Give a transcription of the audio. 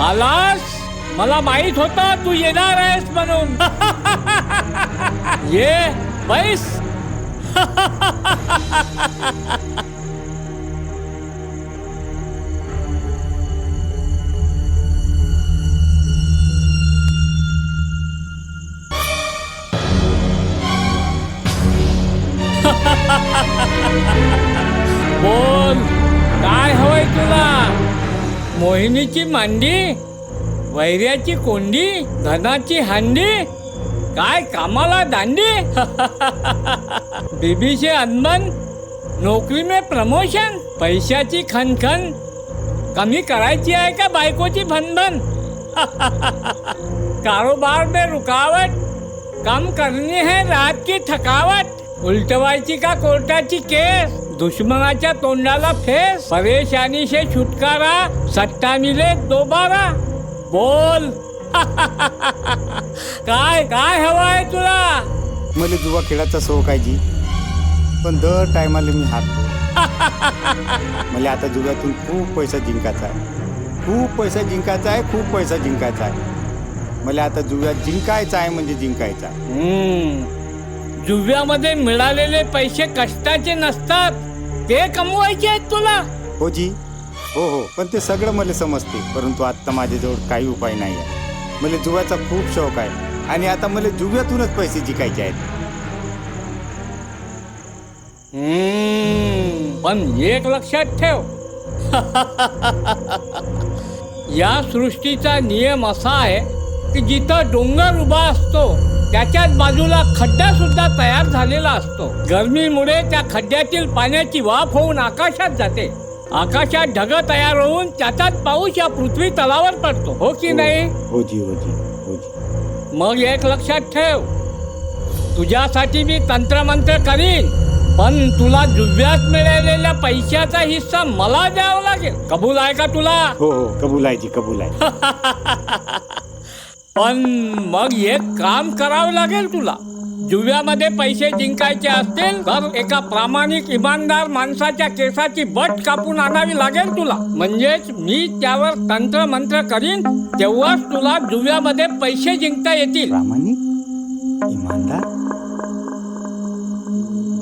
आलास? मला माहीत होता तू येणार आहेस म्हणून. ये बैस. मोहिनीची मांडी वैऱ्याची कोंडी धनाची हांडी काय कामाला दांडी? बीबीचे अनबन नोकरी में प्रमोशन पैशाची खनखन. कमी करायची आहे का बायकोची भनभन? कारोबार में रुकावट कम करनी है रात की थकावट. उलटवायची का कोर्टाची केस? दुश्मनाच्या तोंडाला फेस? परेशानी से छुटकारा? सट्टा मिले दोबारा? बोल. काय काय हवंय तुला? मला जुवा खेळाचा शौक आहे जी. पण दर टायमाला मी हारतो. मला आता जुव्यातून खूप पैसा जिंकायचा आहे. खूप पैसा जिंकायचा आहे खूप पैसा जिंकायचा आहे. मला आता जुव्यात जिंकायचा आहे म्हणजे जिंकायचा आहे. हम्म. जुव्यामध्ये मिळालेले पैसे कष्टाचे नसतात. ते कमवायचे आहेत तुला. हो जी. हो हो. पण ते सगळं मला समजते. परंतु आत्ता माझ्याजवळ काही उपाय नाही आहे मला जुव्याचा खूप शौक आहे. आणि आता मला जुव्यातूनच पैसे जिंकायचे आहेत. हम्म. पण एक लक्षात ठेव. या सृष्टीचा नियम असा आहे की जिथं डोंगर उभा असतो त्याच्याच बाजूला खड्डा सुद्धा तयार झालेला असतो. गरमीमुळे त्या खड्ड्यातील पाण्याची वाफ होऊन आकाशात जाते. आकाशात ढग तयार होऊन त्याचाच पाऊस या पृथ्वी तलावर पडतो. हो की नाही? हो जी हो जी हो जी. मग एक लक्षात ठेव. तुझ्यासाठी मी तंत्रमंत्र करीन पण तुला जुव्यात मिळालेल्या पैशाचा हिस्सा मला द्यावा लागेल. कबूल आहे का तुला? हो हो कबूल आहे जी कबूल आहे. पण मग एक काम करावं लागेल तुला. जुव्यामध्ये पैसे जिंकायचे असतील तर एका प्रामाणिक इमानदार माणसाच्या केसाची बट कापून आणावी लागेल तुला. म्हणजेच मी त्यावर तंत्र मंत्र करीन तेव्हाच तुला जुव्यामध्ये पैसे जिंकता येतील. प्रामाणिक? इमानदार?